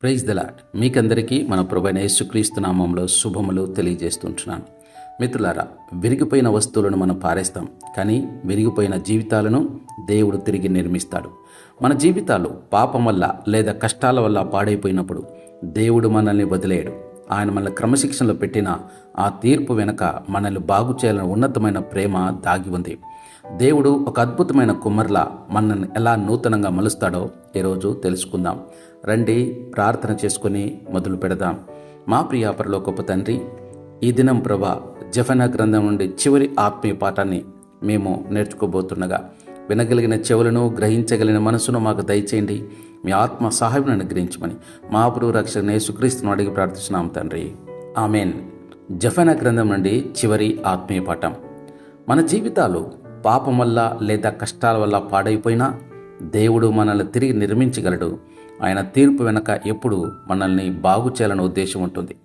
Praise the lot మీకందరికీ మన ప్రభైన యేసుక్రీస్తు నామంలో శుభములు తెలియజేస్తుంటున్నాను. మిత్రులారా విరిగిపోయిన వస్తువులను మనం పారేస్తాం కానీ విరిగిపోయిన జీవితాలను దేవుడు తిరిగి నిర్మిస్తాడు. మన జీవితాలు పాపం వల్ల లేదా కష్టాల వల్ల పాడైపోయినప్పుడు దేవుడు మనల్ని వదిలేయడు ఆయన మనల్ని క్రమశిక్షణలో పెట్టిన ఆ తీర్పు వెనుక మనల్ని బాగు చేయాలని ఉన్నతమైన ప్రేమ దాగి ఉంది. దేవుడు ఒక అద్భుతమైన కుమ్మర్ల మనల్ని ఎలా నూతనంగా మలుస్తాడో ఈరోజు తెలుసుకుందాం. రండి ప్రార్థన చేసుకుని మొదలు పెడదాం. మా ప్రియాపరలో గొప్ప తండ్రి ఈ దినం ప్రభా జఫన గ్రంథం నుండి చివరి ఆత్మీయ పాఠాన్ని మేము నేర్చుకోబోతుండగా వినగలిగిన చెవులను గ్రహించగలిగిన మనసును మాకు దయచేయండి. మీ ఆత్మ సహాయం అనుగ్రహించమని మా పురుగు రక్షణ యేసుక్రీస్తును అడిగి ప్రార్థిస్తున్నాం తండ్రి. ఆమెన్. జఫన గ్రంథం నుండి చివరి ఆత్మీయ పాఠం. మన జీవితాలు పాపం వల్ల లేదా కష్టాల వల్ల పాడైపోయినా దేవుడు మనల్ని తిరిగి నిర్మించగలడు. ఆయన తీర్పు వెనక ఎప్పుడు మనల్ని బాగు చేయాలనే ఉద్దేశం ఉంటుంది.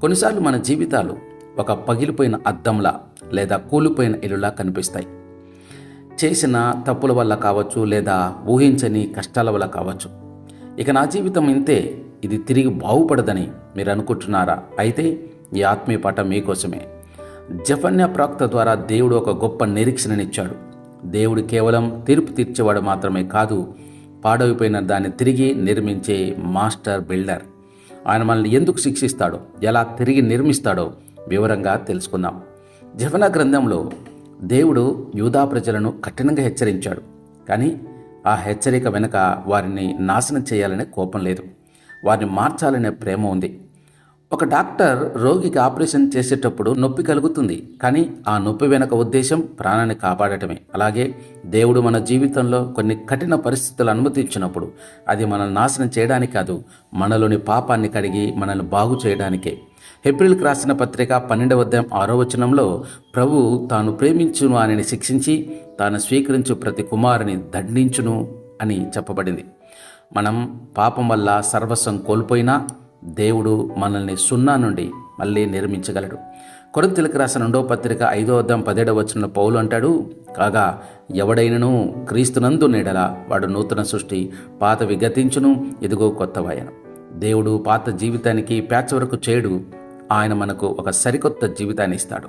కొన్నిసార్లు మన జీవితాలు ఒక పగిలిపోయిన అద్దంలా లేదా కూలిపోయిన ఇల్లులా కనిపిస్తాయి. చేసిన తప్పుల వల్ల కావచ్చు లేదా ఊహించని కష్టాల వల్ల కావచ్చు. ఇక నా జీవితం ఇంతే ఇది తిరిగి బాగుపడదని మీరు అనుకుంటున్నారా? అయితే ఈ ఆత్మీయ పాఠం మీకోసమే. జఫన్య ప్రాక్త ద్వారా దేవుడు ఒక గొప్ప నిరీక్షణనిచ్చాడు. దేవుడు కేవలం తీర్పు తీర్చేవాడు మాత్రమే కాదు పాడైపోయిన దాన్ని తిరిగి నిర్మించే మాస్టర్ బిల్డర్. ఆయన మనల్ని ఎందుకు శిక్షిస్తాడో ఎలా తిరిగి నిర్మిస్తాడో వివరంగా తెలుసుకుందాం. జఫన గ్రంథంలో దేవుడు యూదా ప్రజలను కఠినంగా హెచ్చరించాడు. కానీ ఆ హెచ్చరిక వెనుక వారిని నాశనం చేయాలనే కోపం లేదు. వారిని మార్చాలనే ప్రేమ ఉంది. ఒక డాక్టర్ రోగికి ఆపరేషన్ చేసేటప్పుడు నొప్పి కలుగుతుంది కానీ ఆ నొప్పి వెనక ఉద్దేశం ప్రాణాన్ని కాపాడటమే. అలాగే దేవుడు మన జీవితంలో కొన్ని కఠిన పరిస్థితులు అనుమతించినప్పుడు అది మనల్ని నాశనం చేయడానికి కాదు మనలోని పాపాన్ని కడిగి మనల్ని బాగు చేయడానికే. ఏప్రిల్కి రాసిన పత్రిక పన్నెండవ అధ్యాయం ఆరో వచనంలో ప్రభు తాను ప్రేమించును ఆయనని శిక్షించి తాను స్వీకరించు ప్రతి కుమారుని దండించును అని చెప్పబడింది. మనం పాపం వల్ల సర్వస్వం కోల్పోయినా దేవుడు మనల్ని సున్నా నుండి మళ్ళీ నిర్మించగలడు. కొరింతలకు రాసిన రెండో పత్రిక ఐదో అద్దం పదేడవ వచ్చిన పౌలు అంటాడు కాగా ఎవడైనను క్రీస్తునందు నీడల వాడు నూతన సృష్టి పాత విగతించును ఇదిగో కొత్తవాయను దేవుడు పాత జీవితానికి ప్యాచ్ వరకు చేయడు ఆయన మనకు ఒక సరికొత్త జీవితాన్ని ఇస్తాడు.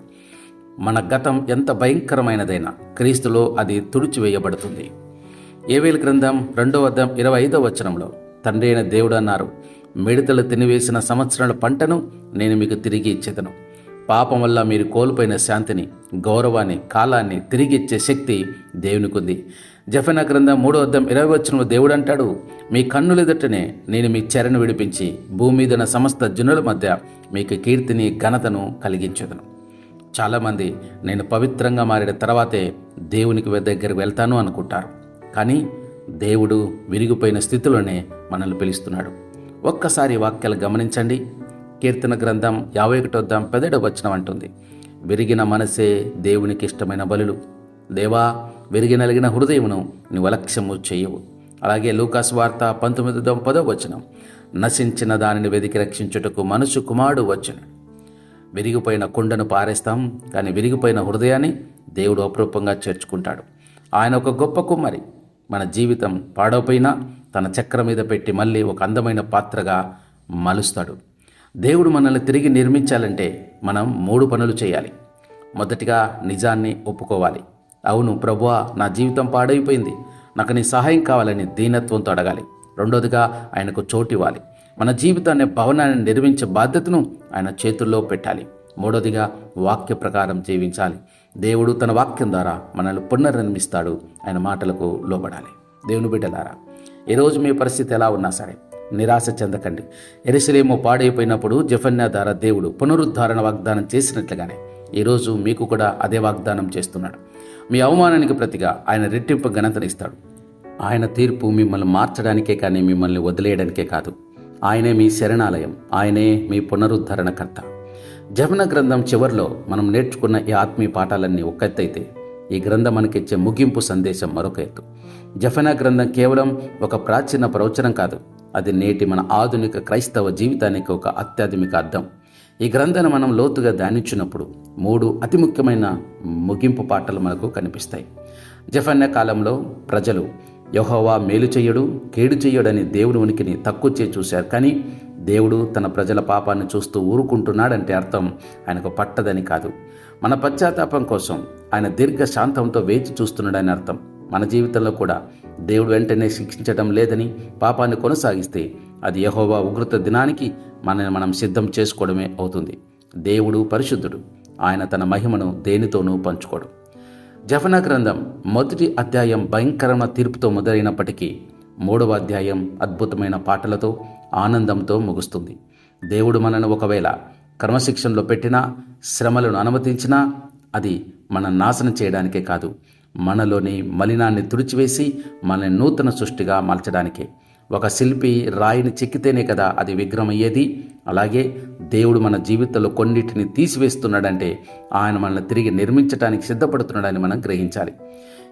మన గతం ఎంత భయంకరమైనదైనా క్రీస్తులో అది తుడిచివేయబడుతుంది. ఏవేలు గ్రంథం రెండో అద్దం ఇరవై ఐదో వచనంలో తండ్రి అయిన దేవుడు అన్నారు మిడతలు తినివేసిన సంవత్సరాల పంటను నేను మీకు తిరిగి ఇచ్చేదను. పాపం వల్ల మీరు కోల్పోయిన శాంతిని గౌరవాన్ని కాలాన్ని తిరిగి ఇచ్చే శక్తి దేవునికి ఉంది జఫన గ్రంథం మూడో అద్దం ఇరవై వచ్చిన దేవుడు అంటాడు మీ కన్నులెదుటనే నేను మీ చెరను విడిపించి భూమి మీదన సమస్త జనుల మధ్య మీకు కీర్తిని ఘనతను కలిగించదను. చాలామంది నేను పవిత్రంగా మారిన తర్వాతే దేవునికి దగ్గరికి వెళ్తాను అనుకుంటారు. కానీ దేవుడు విరిగిపోయిన స్థితిలోనే మనల్ని పిలుస్తున్నాడు. ఒక్కసారి వాక్యాలు గమనించండి. కీర్తన గ్రంథం యాభై ఒకటోద్దాం పెదడ వచనం అంటుంది. విరిగిన మనసే దేవునికి ఇష్టమైన బలులు. దేవా విరిగినలిగిన హృదయమును నువ్వు అలక్ష్యము చేయవు. అలాగే లూకాస్ వార్త పంతొమ్మిది పదో వచనం. నశించిన దానిని వెదికి రక్షించుటకు మనసు కుమారుడు వచ్చును. విరిగిపోయిన కుండను పారేస్తాం కానీ విరిగిపోయిన హృదయాన్ని దేవుడు అపరూపంగా చేర్చుకుంటాడు. ఆయన ఒక గొప్ప కుమ్మరి మన జీవితం పాడవపోయినా తన చక్రం మీద పెట్టి మళ్ళీ ఒక అందమైన పాత్రగా మలుస్తాడు. దేవుడు మనల్ని తిరిగి నిర్మించాలంటే మనం మూడు పనులు చేయాలి. మొదటిగా నిజాన్ని ఒప్పుకోవాలి. అవును ప్రభువా నా జీవితం పాడైపోయింది. నాకు నీ సహాయం కావాలని దీనత్వంతో అడగాలి. రెండోదిగా ఆయనకు చోటు ఇవ్వాలి. మన జీవితాన్ని భవనాన్ని నిర్మించే బాధ్యతను ఆయన చేతుల్లో పెట్టాలి. మూడోదిగా వాక్య ప్రకారం జీవించాలి. దేవుడు తన వాక్యం ద్వారా మనల్ని పునర్నిర్మిస్తాడు. ఆయన మాటలకు లోబడాలి. దేవుని బిడ్డలారా ఈరోజు మీ పరిస్థితి ఎలా ఉన్నా సరే నిరాశ చెందకండి. ఎరిసలేము పాడైపోయినప్పుడు జఫన్యా ద్వారా దేవుడు పునరుద్ధారణ వాగ్దానం చేసినట్లుగానే ఈరోజు మీకు కూడా అదే వాగ్దానం చేస్తున్నాడు. మీ అవమానానికి ప్రతిగా ఆయన రెట్టింపు ఘనతనిస్తాడు ఆయన తీర్పు మిమ్మల్ని మార్చడానికే కానీ మిమ్మల్ని వదిలేయడానికే కాదు. ఆయనే మీ శరణాలయం. ఆయనే మీ పునరుద్ధరణకర్త. జపన గ్రంథం చివరిలో మనం నేర్చుకున్న ఈ ఆత్మీయ పాఠాలన్నీ ఒక్కతైతే ఈ గ్రంథం మనకిచ్చే ముగింపు సందేశం మరొక ఎత్తు. జఫనా గ్రంథం కేవలం ఒక ప్రాచీన ప్రవచనం కాదు. అది నేటి మన ఆధునిక క్రైస్తవ జీవితానికి ఒక అత్యాధునిక అర్థం. ఈ గ్రంథాన్ని మనం లోతుగా ధ్యానించినప్పుడు మూడు అతి ముఖ్యమైన ముగింపు పాటలు మనకు కనిపిస్తాయి. జఫన్య కాలంలో ప్రజలు యహోవా మేలు చేయడు కేడు చేయడని దేవుని ఉనికిని తక్కువ చేయి చూశారు. కానీ దేవుడు తన ప్రజల పాపాన్ని చూస్తూ ఊరుకుంటున్నాడంటే అర్థం ఆయనకు పట్టదని కాదు. మన పశ్చాత్తాపం కోసం ఆయన దీర్ఘ శాంతంతో వేచి చూస్తున్నాడని అర్థం. మన జీవితంలో కూడా దేవుడు వెంటనే శిక్షించడం లేదని పాపాన్ని కొనసాగిస్తే అది యహోవా ఉగ్రత దినానికి మనల్ని మనం సిద్ధం చేసుకోవడమే అవుతుంది. దేవుడు పరిశుద్ధుడు. ఆయన తన మహిమను దేనితోనూ పంచుకోడు. జఫన గ్రంథం మొదటి అధ్యాయం భయంకరమైన తీర్పుతో మొదలైనప్పటికీ మూడవ అధ్యాయం అద్భుతమైన పాటలతో ఆనందంతో ముగుస్తుంది. దేవుడు మనను ఒకవేళ క్రమశిక్షణలో పెట్టినా శ్రమలను అనుమతించినా అది మన నాశనం చేయడానికే కాదు మనలోని మలినాన్ని తుడిచివేసి మనల్ని నూతన సృష్టిగా మలచడానికే ఒక శిల్పి రాయిని చెక్కితేనే కదా అది విగ్రహం అయ్యేది అలాగే దేవుడు మన జీవితంలో కొన్నిటిని తీసివేస్తున్నాడంటే ఆయన మనల్ని తిరిగి నిర్మించడానికి సిద్ధపడుతున్నాడని మనం గ్రహించాలి.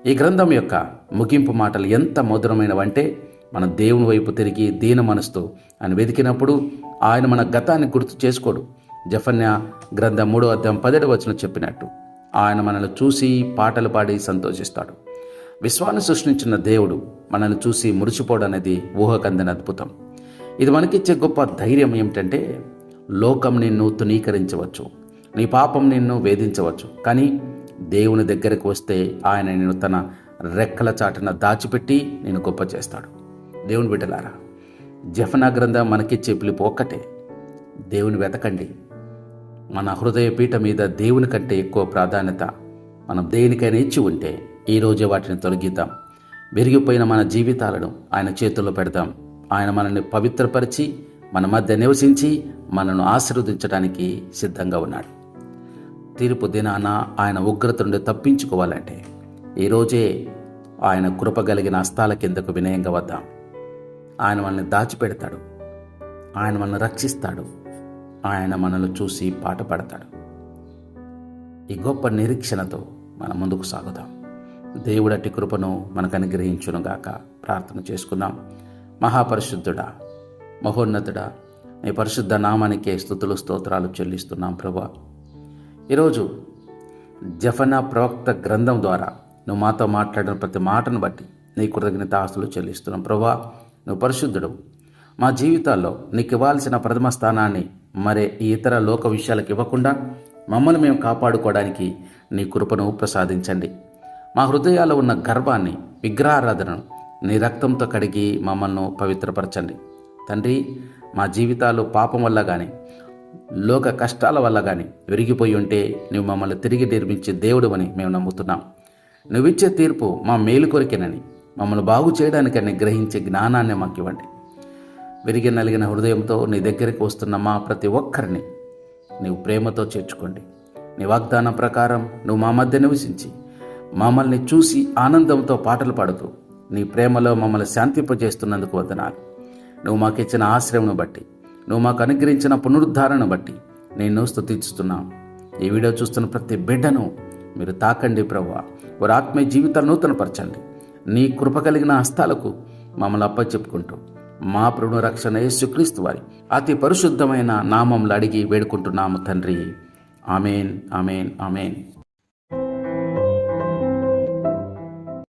ఈ గ్రంథం యొక్క ముగింపు మాటలు ఎంత మధురమైనవంటే మన దేవుని వైపు తిరిగి దీన మనసుతో ఆయన వెతికినప్పుడు ఆయన మన గతాన్ని గుర్తు చేసుకోడు. జఫన్య గ్రంథం మూడో అధ్యాయం పదిహేడు వచ్చిన చెప్పినట్టు. ఆయన మనల్ని చూసి పాటలు పాడి సంతోషిస్తాడు. విశ్వాన్ని సృష్టించిన దేవుడు మనల్ని చూసి మురిసిపోవడం అనేది ఊహకందని అద్భుతం. ఇది మనకిచ్చే గొప్ప ధైర్యం ఏమిటంటే లోకం నిన్ను తునీకరించవచ్చు నీ పాపం నిన్ను వేధించవచ్చు కానీ దేవుని దగ్గరకు వస్తే ఆయన నిన్ను తన రెక్కల చాటున దాచిపెట్టి నేను గొప్ప చేస్తాడు. దేవుని బిడ్డలారా జఫనా గ్రంథం మనకిచ్చే పిలుపు ఒక్కటే దేవుని వెతకండి. మన హృదయ పీఠ మీద దేవుని కంటే ఎక్కువ ప్రాధాన్యత మనం దేనికైనా ఇచ్చి ఉంటే ఈరోజే వాటిని తొలగిద్దాం. విరిగిపోయిన మన జీవితాలను ఆయన చేతుల్లో పెడదాం. ఆయన మనల్ని పవిత్రపరిచి మన మధ్య నివసించి మనను ఆశీర్వదించడానికి సిద్ధంగా ఉన్నాడు. తీర్పు దినాన ఆయన ఉగ్రత నుండి తప్పించుకోవాలంటే ఈరోజే ఆయన కృపగలిగిన హస్తాల కిందకు వినయంగా వద్దాం. ఆయన మనల్ని దాచిపెడతాడు. ఆయన మనల్ని రక్షిస్తాడు. ఆయన మనల్ని చూసి పాట పాడతాడు. ఈ గొప్ప నిరీక్షణతో మనం ముందుకు సాగుదాం. దేవుడటి కృపను మనకు అనుగ్రహించునుగాక ప్రార్థన చేసుకుందాం. మహాపరిశుద్ధుడా మహోన్నతుడా నీ పరిశుద్ధ నామానికే స్థుతులు స్తోత్రాలు చెల్లిస్తున్నాం ప్రభా. ఈరోజు జఫనా ప్రవక్త గ్రంథం ద్వారా నువ్వు మాతో మాట్లాడిన ప్రతి మాటను బట్టి నీ కృతజ్ఞత ఆస్తులు చెల్లిస్తున్నాం ప్రభా. నువ్వు పరిశుద్ధుడు మా జీవితాల్లో నీకు ఇవ్వాల్సిన ప్రథమ స్థానాన్ని మరే ఇతర లోక విషయాలకు ఇవ్వకుండా మమ్మల్ని మేము కాపాడుకోవడానికి నీ కృపను ప్రసాదించండి. మా హృదయాల్లో ఉన్న గర్వాన్ని విగ్రహారాధనను నీ రక్తంతో కడిగి మమ్మల్ని పవిత్రపరచండి. తండ్రి మా జీవితాలు పాపం వల్ల కానీ లోక కష్టాల వల్ల కానీ విరిగిపోయి ఉంటే నువ్వు మమ్మల్ని తిరిగి నిర్మించే దేవుడు అని మేము నమ్ముతున్నాం. నువ్విచ్చే తీర్పు మా మేలు కొరికేనని మమ్మల్ని బాగు చేయడానికని గ్రహించే జ్ఞానాన్ని మాకు ఇవ్వండి విరిగి నలిగిన హృదయంతో నీ దగ్గరికి వస్తున్న మా ప్రతి ఒక్కరిని నీవు ప్రేమతో చేర్చుకోండి. నీ వాగ్దానం ప్రకారం నువ్వు మా మధ్య నివసించి మమ్మల్ని చూసి ఆనందంతో పాటలు పాడుతూ నీ ప్రేమలో మమ్మల్ని శాంతింపజేస్తున్నందుకు వందనాలు. నువ్వు మాకు ఇచ్చిన ఆశ్రయమును బట్టి నువ్వు మాకు అనుగ్రహించిన పునరుద్ధారణను బట్టి నేను స్తుతిస్తున్నాం ఈ వీడియో చూస్తున్న ప్రతి బిడ్డను మీరు తాకండి ప్రభు వారి ఆత్మీయ జీవితాలు నూతనపరచండి. నీ కృప కలిగిన హస్తాలకు మమ్మల్ని అప్పచెప్పుకుంటూ మా ప్రభు రక్షణ యేసుక్రీస్తు వారి అతి పరిశుద్ధమైన నామంలో అడిగి వేడుకుంటున్నాము తండ్రి. Amen amen amen.